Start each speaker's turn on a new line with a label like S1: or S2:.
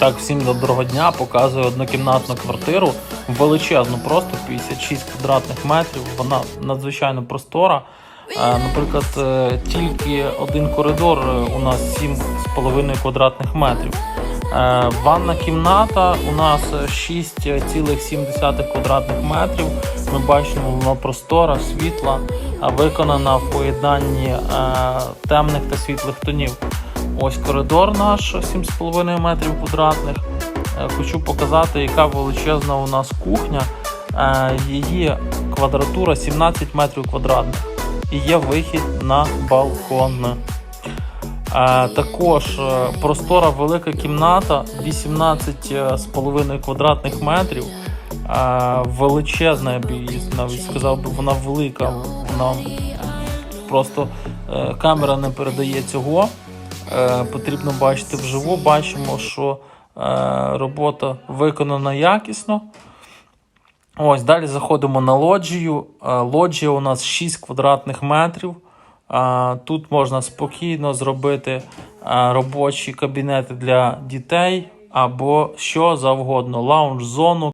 S1: Так, всім доброго дня. Показую однокімнатну квартиру. Величезну, просто 56 квадратних метрів. Вона надзвичайно простора. Е, Наприклад, е, тільки один коридор е, у нас 7,5 квадратних метрів. Ванна кімната у нас е, 6,7 квадратних метрів. Ми бачимо, вона простора, світла, виконана в поєднанні темних та світлих тонів. Ось коридор наш 7,5 метрів квадратних. Е, Хочу показати, яка величезна у нас кухня. Е, Її квадратура 17 метрів квадратних. І є вихід на балкон. Е, Також простора велика кімната 18,5 квадратних метрів. Величезна, я б навіть сказав вона велика. Вона просто камера не передає цього. Е, Потрібно бачити вживу. Бачимо, що е, робота виконана якісно. Ось далі заходимо на лоджію. Е, Лоджія у нас 6 квадратних метрів. Тут можна спокійно зробити робочі кабінети для дітей або що завгодно. Лаунж-зону,